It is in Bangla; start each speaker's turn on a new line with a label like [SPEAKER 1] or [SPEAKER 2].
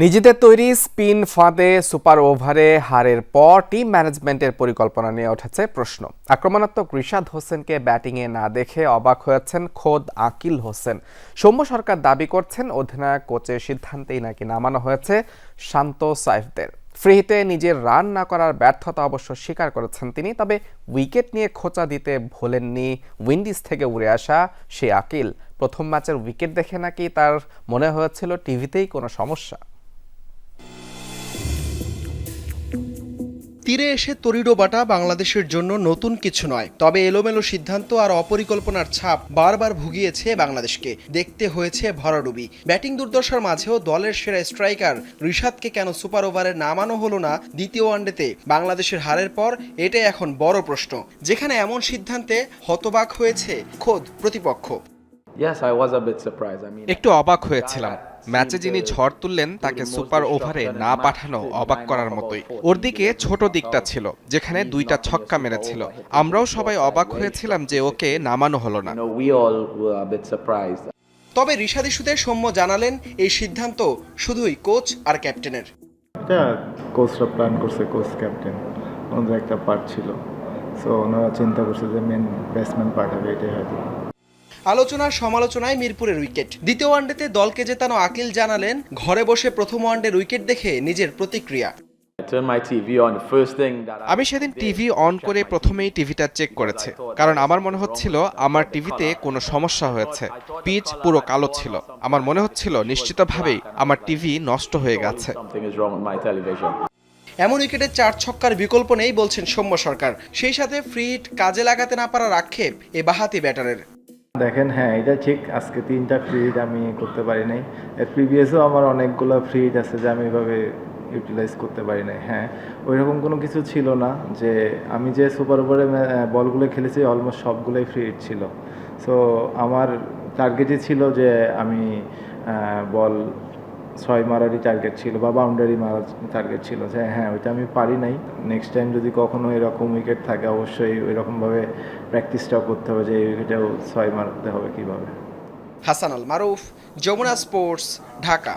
[SPEAKER 1] নিজেদের তৈরি স্পিন ফাঁদে সুপার ওভারে হারের পর টিম ম্যানেজমেন্টের পরিকল্পনা নিয়ে উঠেছে প্রশ্ন। আক্রমণাত্মক রিশাদ হোসেনকে ব্যাটিংয়ে না দেখে অবাক হয়েছেন খোদ আকিল হোসেন। সৌম্য সরকার দাবি করছেন, অধিনায়ক, কোচের সিদ্ধান্তেই নাকি নামানো হয়েছে শান্ত সাইফদের। ফ্রি হিটে নিজের রান না করার ব্যর্থতা অবশ্য স্বীকার করেছেন তিনি, তবে উইকেট নিয়ে খোঁচা দিতে ভোলেননি উইন্ডিজ থেকে উড়ে আসা সে আকিল। প্রথম ম্যাচের উইকেট দেখে নাকি তার মনে হয়েছিল টিভিতেই কোনো সমস্যা।
[SPEAKER 2] তীরে এসে তরিডো বাটা বাংলাদেশের জন্য নতুন কিছু নয়। তবে এলোমেলো সিদ্ধান্ত আর অপরিকল্পনার ছাপ বারবার ভুগিয়েছে বাংলাদেশকে। দেখতে হয়েছে ভরাডুবি। ব্যাটিং দুর্দশার মাঝেও দলের সেরা স্ট্রাইকার রিশাদকে কেন সুপার ওভারে নামানো হলো না দ্বিতীয় ওয়ানডেতে বাংলাদেশের হারের পর এটাই এখন বড় প্রশ্ন। যেখানে এমন সিদ্ধান্তে হতবাক হয়েছে খোদ প্রতিপক্ষ।
[SPEAKER 3] একটু অবাক হয়েছিলাম। ম্যাচে যিনি ঝড় তুললেন তাকে সুপার ওভারে না পাঠানো অবাক করার মতোই। ওর দিকে ছোট দিকটা ছিল যেখানে দুইটা ছক্কা মেরেছিল। আমরাও সবাই অবাক হয়েছিলাম যে ওকে নামানো হলো না.
[SPEAKER 2] তবে রিশাদ ইস্যুতে সৌম্য জানালেন এই সিদ্ধান্ত শুধুই কোচ আর ক্যাপ্টেনের।
[SPEAKER 4] কোচরা প্ল্যান করছে কোচ ক্যাপ্টেন ওনাদের একটা পার্ট ছিল। সো ওনারা চিন্তা করছে যে মেন ব্যাটসম্যান পাঠাবে এটাই হয়তো।
[SPEAKER 2] আলোচনার সমালোচনায় মিরপুরের উইকেট। দ্বিতীয় ওয়ানডেতে দলকে জেতানো আকিল জানালেন ঘরে বসে প্রথম ওয়ানডের উইকেট দেখে নিজের প্রতিক্রিয়া।
[SPEAKER 3] আমি সেদিন টিভি অন করে প্রথমেই টিভিটা চেক করেছে কারণ আমার মনে হচ্ছিল আমার টিভিতে কোনো সমস্যা হয়েছে। পিচ পুরো কালো ছিল। আমার মনে হচ্ছিল নিশ্চিতভাবেই আমার টিভি নষ্ট হয়ে গেছে.
[SPEAKER 2] এমন উইকেটে চার ছক্কার বিকল্প নেই বলছেন সৌম্য সরকার। সেই সাথে ফ্রি হিট কাজে লাগাতে না পারার আক্ষেপ এ বাহাতি ব্যাটারের।
[SPEAKER 4] দেখেন হ্যাঁ এটা ঠিক, আজকে তিনটা ফ্রি হিট আমি করতে পারি নাই। এর প্রিভিয়াসও আমার অনেকগুলো ফ্রি হিট আছে যে আমি এভাবে ইউটিলাইজ করতে পারি নাই হ্যাঁ। ওই রকম কোনো কিছু ছিল না যে আমি যে সুপার ওভারে বলগুলো খেলেছি অলমোস্ট সবগুলোই ফ্রি ছিল। সো আমার টার্গেটই ছিল যে আমি বল ছয় মারারই টার্গেট ছিল বা বাউন্ডারি মারার টার্গেট ছিল। যে হ্যাঁ ওইটা আমি পারি নাই। নেক্সট টাইম যদি কখনো এরকম উইকেট থাকে, অবশ্যই ওইরকমভাবে প্র্যাকটিসটাও করতে হবে যে এই উইকেটেও ছয় মারতে হবে কীভাবে।
[SPEAKER 2] হাসান আল মারুফ, যমুনা স্পোর্টস ঢাকা।